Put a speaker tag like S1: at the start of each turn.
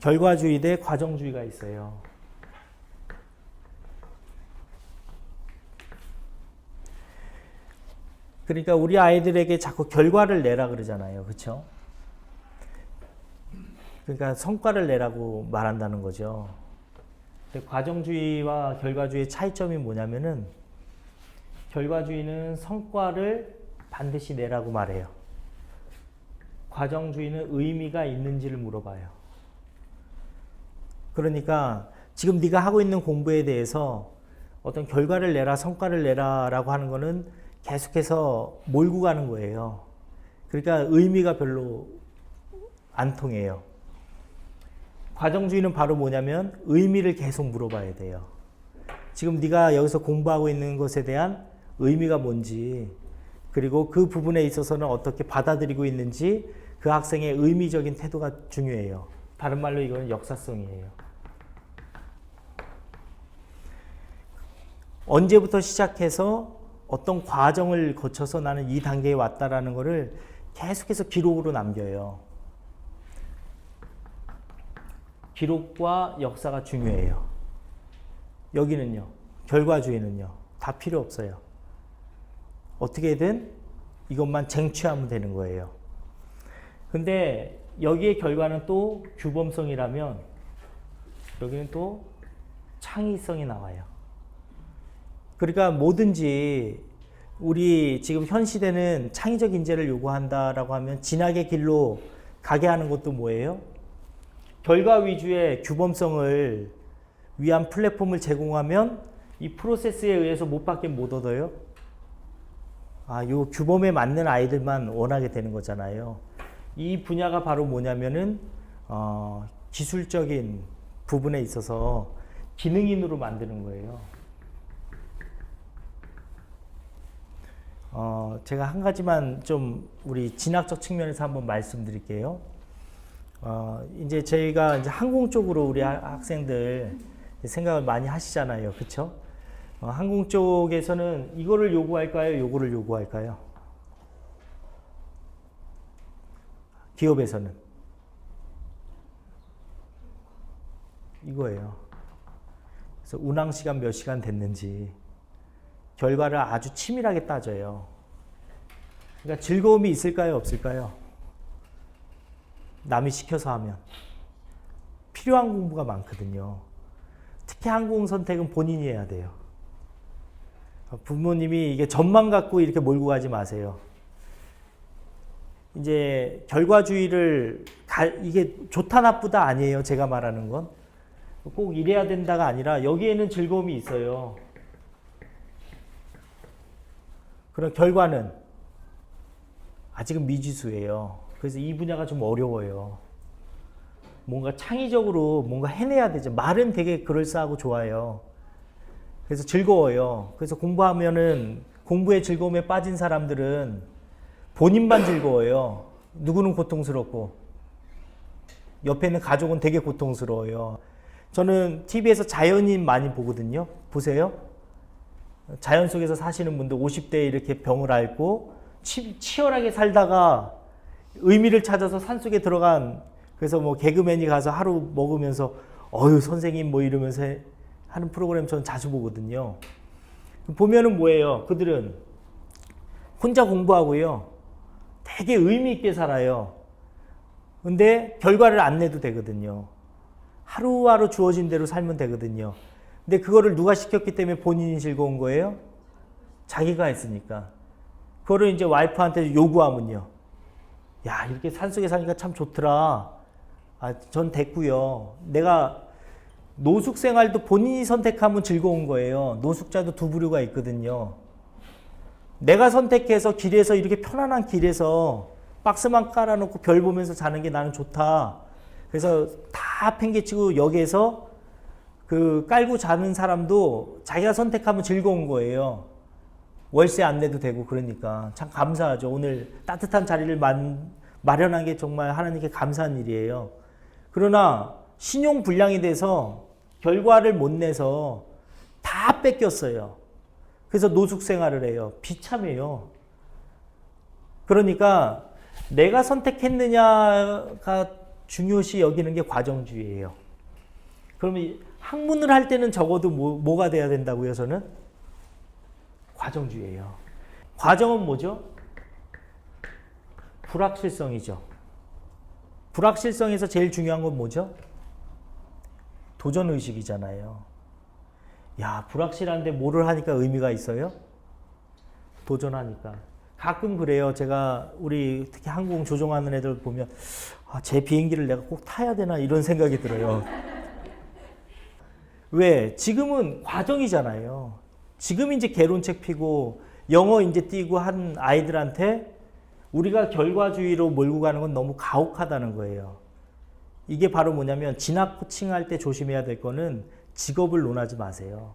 S1: 결과주의 대 과정주의가 있어요. 그러니까 우리 아이들에게 자꾸 결과를 내라 그러잖아요. 그렇죠? 그러니까 성과를 내라고 말한다는 거죠. 과정주의와 결과주의의 차이점이 뭐냐면은 결과주의는 성과를 반드시 내라고 말해요. 과정주의는 의미가 있는지를 물어봐요. 그러니까 지금 네가 하고 있는 공부에 대해서 어떤 결과를 내라, 성과를 내라라고 하는 거는 계속해서 몰고 가는 거예요. 그러니까 의미가 별로 안 통해요. 과정주의는 바로 뭐냐면 의미를 계속 물어봐야 돼요. 지금 네가 여기서 공부하고 있는 것에 대한 의미가 뭔지 그리고 그 부분에 있어서는 어떻게 받아들이고 있는지 그 학생의 의미적인 태도가 중요해요. 다른 말로 이거는 역사성이에요. 언제부터 시작해서 어떤 과정을 거쳐서 나는 이 단계에 왔다라는 것을 계속해서 기록으로 남겨요. 기록과 역사가 중요해요. 여기는요, 결과주의는요, 다 필요 없어요. 어떻게든 이것만 쟁취하면 되는 거예요. 근데 여기에 결과는 또 규범성이라면 여기는 또 창의성이 나와요. 그러니까 뭐든지 우리 지금 현 시대는 창의적 인재를 요구한다라고 하면 진학의 길로 가게 하는 것도 뭐예요? 결과 위주의 규범성을 위한 플랫폼을 제공하면 이 프로세스에 의해서 못 받긴 못 얻어요. 아, 요 규범에 맞는 아이들만 원하게 되는 거잖아요. 이 분야가 바로 뭐냐면은 어, 기술적인 부분에 있어서 기능인으로 만드는 거예요. 어, 제가 한 가지만 좀 우리 진학적 측면에서 한번 말씀드릴게요. 어, 이제 저희가 이제 항공 쪽으로 우리 하- 학생들 생각을 많이 하시잖아요. 그쵸? 어, 항공 쪽에서는 이거를 요구할까요? 요거를 요구할까요? 기업에서는 이거예요. 그래서 운항 시간 몇 시간 됐는지 결과를 아주 치밀하게 따져요. 그러니까 즐거움이 있을까요? 없을까요? 남이 시켜서 하면 필요한 공부가 많거든요. 특히 항공 선택은 본인이 해야 돼요. 부모님이 이게 점만 갖고 이렇게 몰고 가지 마세요. 이제 결과주의를 가, 이게 좋다 나쁘다 아니에요. 제가 말하는 건. 꼭 이래야 된다가 아니라 여기에는 즐거움이 있어요. 그런 결과는 아직은 미지수예요. 그래서 이 분야가 좀 어려워요. 뭔가 창의적으로 뭔가 해내야 되죠. 말은 되게 그럴싸하고 좋아요. 그래서 즐거워요. 그래서 공부하면은 공부의 즐거움에 빠진 사람들은 본인만 즐거워요. 누구는 고통스럽고 옆에 있는 가족은 되게 고통스러워요. 저는 TV에서 자연인 많이 보거든요. 보세요. 자연 속에서 사시는 분들 50대에 이렇게 병을 앓고 치, 치열하게 살다가 의미를 찾아서 산 속에 들어간 그래서 뭐 개그맨이 가서 하루 먹으면서 어유 선생님 뭐 이러면서 해- 하는 프로그램 저는 자주 보거든요. 보면은 뭐예요? 그들은 혼자 공부하고요. 되게 의미 있게 살아요. 근데 결과를 안 내도 되거든요. 하루하루 주어진 대로 살면 되거든요. 근데 그거를 누가 시켰기 때문에 본인이 즐거운 거예요? 자기가 했으니까. 그거를 이제 와이프한테 요구하면요. 야, 이렇게 산속에 사니까 참 좋더라. 아, 전 됐고요. 내가 노숙 생활도 본인이 선택하면 즐거운 거예요. 노숙자도 두 부류가 있거든요. 내가 선택해서 길에서 이렇게 편안한 길에서 박스만 깔아놓고 별 보면서 자는 게 나는 좋다. 그래서 다 팽개치고 여기에서 그 깔고 자는 사람도 자기가 선택하면 즐거운 거예요. 월세 안 내도 되고 그러니까 참 감사하죠. 오늘 따뜻한 자리를 만, 마련한 게 정말 하나님께 감사한 일이에요. 그러나 신용 불량이 돼서 결과를 못 내서 다 뺏겼어요. 그래서 노숙 생활을 해요. 비참해요. 그러니까 내가 선택했느냐가 중요시 여기는 게 과정주의예요. 그러면 이 학문을 할 때는 적어도 뭐, 뭐가 돼야 된다고요, 저는? 과정주의예요. 과정은 뭐죠? 불확실성이죠. 불확실성에서 제일 중요한 건 뭐죠? 도전 의식이잖아요. 야, 불확실한데 뭐를 하니까 의미가 있어요? 도전하니까. 가끔 그래요. 제가 우리 특히 항공 조종하는 애들 보면 아, 제 비행기를 내가 꼭 타야 되나 이런 생각이 들어요. 왜? 지금은 과정이잖아요. 지금 이제 개론책 피고 영어 이제 띄고 한 아이들한테 우리가 결과주의로 몰고 가는 건 너무 가혹하다는 거예요. 이게 바로 뭐냐면 진학 코칭할 때 조심해야 될 거는 직업을 논하지 마세요.